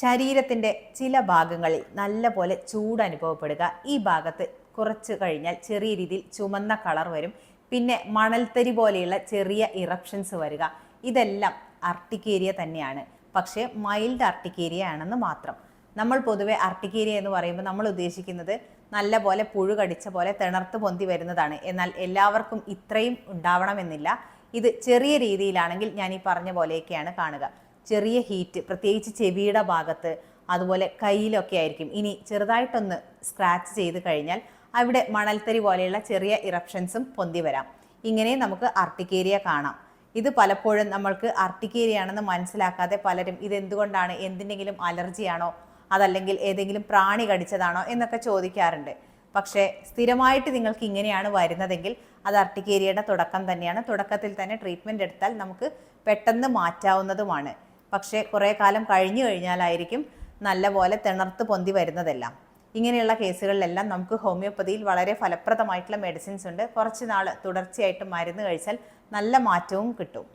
ശരീരത്തിന്റെ ചില ഭാഗങ്ങളിൽ നല്ല പോലെ ചൂട് അനുഭവപ്പെടുക. ഈ ഭാഗത്ത് കുറച്ച് കഴിഞ്ഞാൽ ചെറിയ രീതിയിൽ ചുമന്ന കളർ വരും. പിന്നെ മണൽത്തരി പോലെയുള്ള ചെറിയ ഇറപ്ഷൻസ് വരിക. ഇതെല്ലാം അർട്ടിക്കേരിയ തന്നെയാണ്. പക്ഷേ മൈൽഡ് അർട്ടിക്കേരിയ ആണെന്ന് മാത്രം. നമ്മൾ പൊതുവെ അർട്ടിക്കേരിയ എന്ന് പറയുമ്പോൾ നമ്മൾ ഉദ്ദേശിക്കുന്നത് നല്ല പോലെ പുഴു കടിച്ച പോലെ തിണർത്ത് പൊന്തി വരുന്നതാണ്. എന്നാൽ എല്ലാവർക്കും ഇത്രയും ഉണ്ടാവണമെന്നില്ല. ഇത് ചെറിയ രീതിയിലാണെങ്കിൽ ഞാൻ ഈ പറഞ്ഞ പോലെയൊക്കെയാണ് കാണുക. ചെറിയ ഹീറ്റ് പ്രത്യേകിച്ച് ചെവിയുടെ ഭാഗത്ത് അതുപോലെ കയ്യിലൊക്കെ ആയിരിക്കും. ഇനി ചെറുതായിട്ടൊന്ന് സ്ക്രാച്ച് ചെയ്ത് കഴിഞ്ഞാൽ അവിടെ മണൽത്തരി പോലെയുള്ള ചെറിയ ഇറപ്ഷൻസും പൊന്തി വരാം. ഇങ്ങനെ നമുക്ക് അർട്ടിക്കേരിയ കാണാം. ഇത് പലപ്പോഴും നമ്മൾക്ക് അർട്ടിക്കേരിയ ആണെന്ന് മനസ്സിലാക്കാതെ പലരും ഇതെന്തുകൊണ്ടാണ് എന്തിനെങ്കിലും അലർജിയാണോ അതല്ലെങ്കിൽ ഏതെങ്കിലും പ്രാണി കടിച്ചതാണോ എന്നൊക്കെ ചോദിക്കാറുണ്ട്. പക്ഷേ സ്ഥിരമായിട്ട് നിങ്ങൾക്ക് ഇങ്ങനെയാണ് വരുന്നതെങ്കിൽ അത് അർട്ടിക്കേരിയയുടെ തുടക്കം തന്നെയാണ്. തുടക്കത്തിൽ തന്നെ ട്രീറ്റ്മെന്റ് എടുത്താൽ നമുക്ക് പെട്ടെന്ന് മാറ്റാവുന്നതുമാണ്. പക്ഷേ കുറേ കാലം കഴിഞ്ഞു കഴിഞ്ഞാലായിരിക്കും നല്ലപോലെ തിണർത്ത് പൊന്തി വരുന്നതെല്ലാം. ഇങ്ങനെയുള്ള കേസുകളിലെല്ലാം നമുക്ക് ഹോമിയോപ്പതിയിൽ വളരെ ഫലപ്രദമായിട്ടുള്ള മെഡിസിൻസ് ഉണ്ട്. കുറച്ച് നാൾ തുടർച്ചയായിട്ട് മരുന്ന് കഴിച്ചാൽ നല്ല മാറ്റവും കിട്ടും.